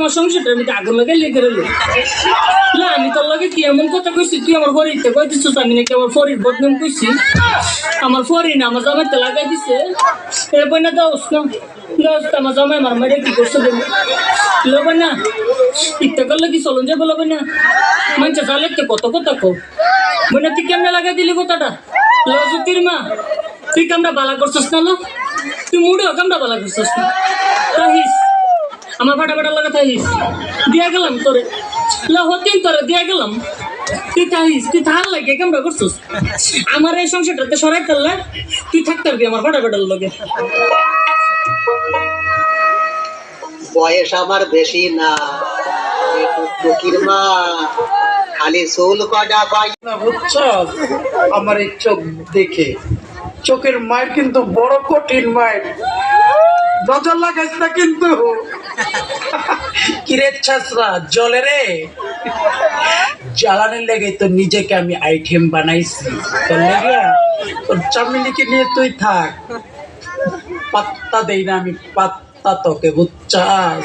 আমার সংসারটার মধ্যে আগুন লাগাই লেগে লো লো আমি তোর লগে কি এমন কথা কইছি? তুই আমার ফরিতে কই দিছিস আমি নাকি আমার ফরির বদনাম কইছি। আমার ফরি না, আমার জামাইতে লাগাই দিছে। এ বইনা দোস না। দোস আমার জামাই আমার মেয়েটা কি করছে দেবো লো বইনা ইত্যা করলে কি চলন যাব লো বইনা? মানুষ চালে কত কথা কো বইনা, তুই কেমনে লাগাই দিলি কথাটা? লো জুতির মা, তুই কামটা বালা করছিস না লো? তুই মুড়ে কামটা বালা করছিস না? তাহিস। আমার ফাটা ফাটা লাগা তাহিস দিয়া গেলাম তোরে। লো হতিন তোরে দিয়া গেলাম। তুই তাহিস তুই থাল লাগে কামটা করছিস? আমার এই সংসারটাতে সরাই ফেললে তুই থাকতে পারবি আমার ফাটা ফাটার লগে। বয়স আমার বেশি না। মা। খালি চুল কটা পাই না বুঝছ? আমার এই চোখ দেখে। চোখের মায়ের কিন্তু বড় কঠিন মায়ের। নজর লাগাইস না কিন্তু। কিরে ছাসরা, জলে রে? জ্বালানি লেগে তো নিজেকে আমি আইটেম বানাইছি। তোর লেগে? নিয়ে তুই থাক। পাত্তা দেই না আমি, পাত্তা তোকে বুঝছাস?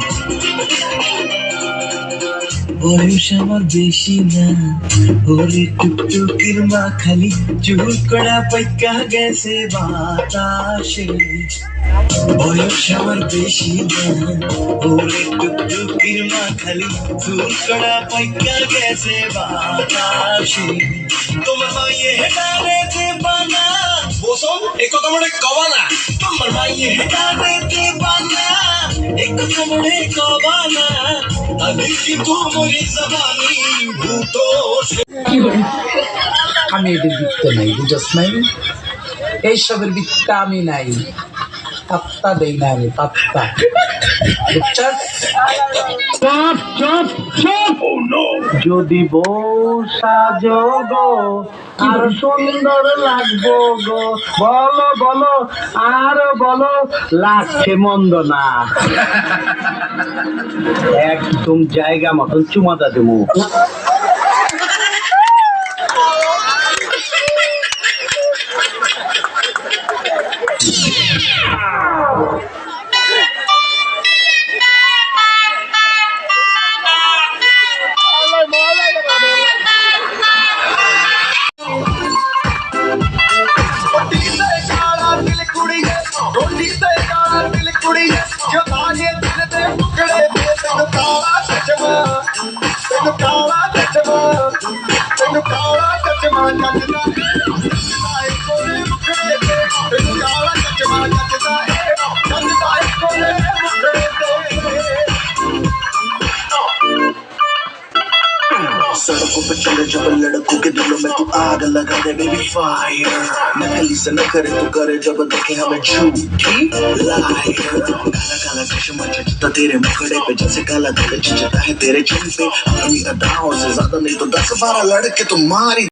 বয়স আমার বেশি না ওরে টুকটুকির মা খালি চুল কড়া পাইকা গেছে বাতাসে। বয়স আমার বেশি না ওরে টুকটুকির মা খালি চুল কড়া পাইকা গেছে বাতাসে। তোমার মাইয়ে হেটারে দেবানা বসন এ কথা মনে কবা না। তোমার মাইয়ে হেটারে দেবানা এ কথা মনে কবা না। আমি এদের বৃত্ত নাই বুঝাস নাই এইসবের বৃত্তা আমি নাই। পাত্তা দেই না আমি পাত্তা। বুঝছস? চপ চপ চপ। যদি বউ সাজো গো আর সুন্দর লাগবো গো। বলো বলো আর বলো লাগছে মন্দ না। একদম জায়গা মতন চুমাতা দেবো। सड़कों पे चले जब लड़कों के दिलों में तू आग लगा दे बेबी फायर नकली से न करे, तू करे जब देखे हमें झूठी लायर काला काला चश्मा जचता तेरे मुखड़े पे, जैसे काला दिल जचता है तेरे चिन पे। अपनी अदाओं से ज़्यादा नहीं तो दस बारह लड़के तुम्हारी